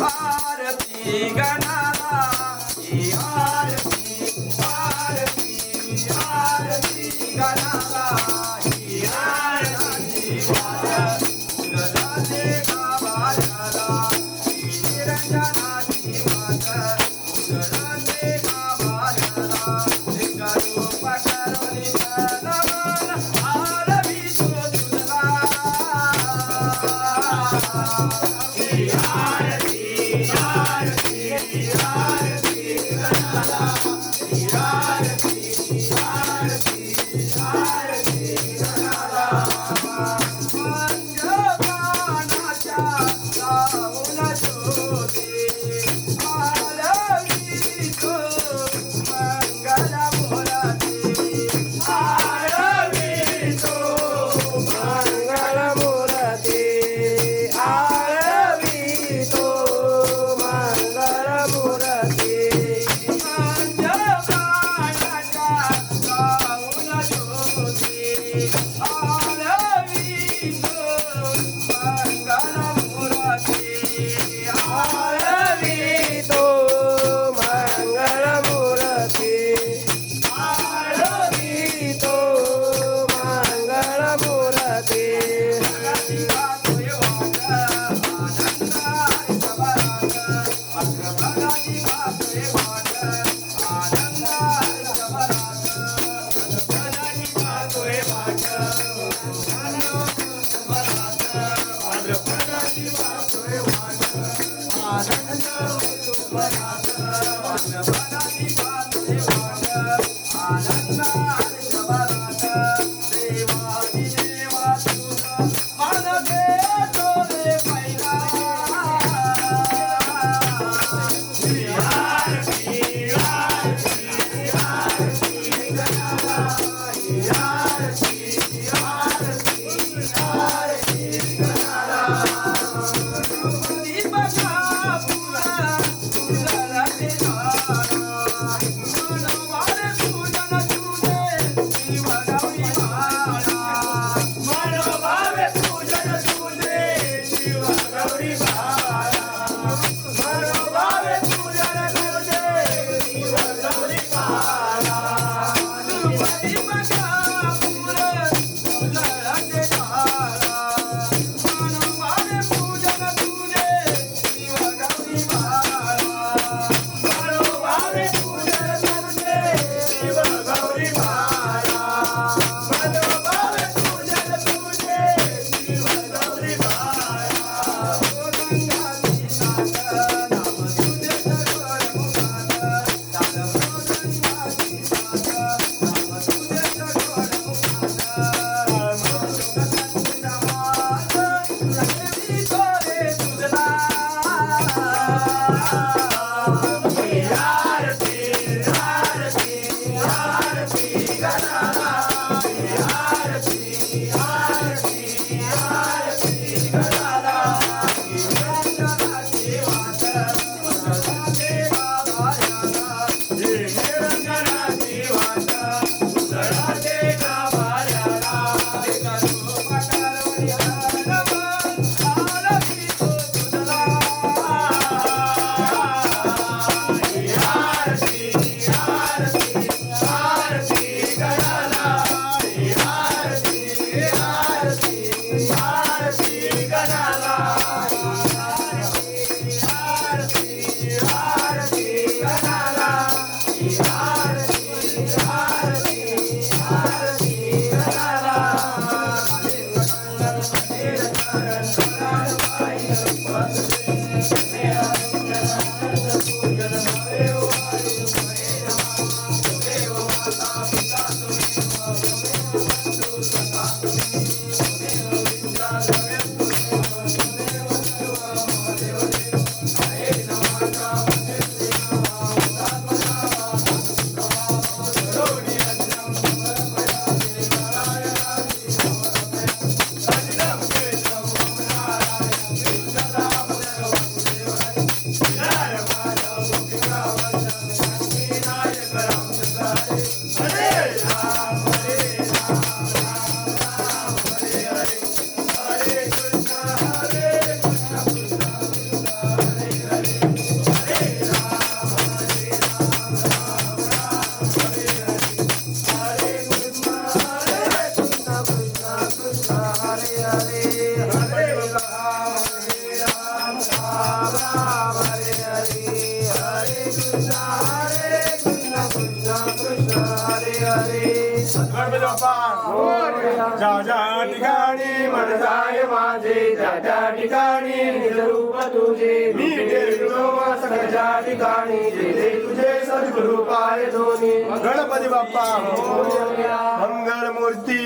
भारती गणाला आरती आरती आरती गणाला Yeah. Yes. ज्या ठिकाणी मन जाय माझे त्या त्या ठिकाणी निजरूप तुझे मी सगळ्या ठिकाणी ते तुझे सद्गुरु पाय धोनी गणपती बाप्पा मंगल मूर्ती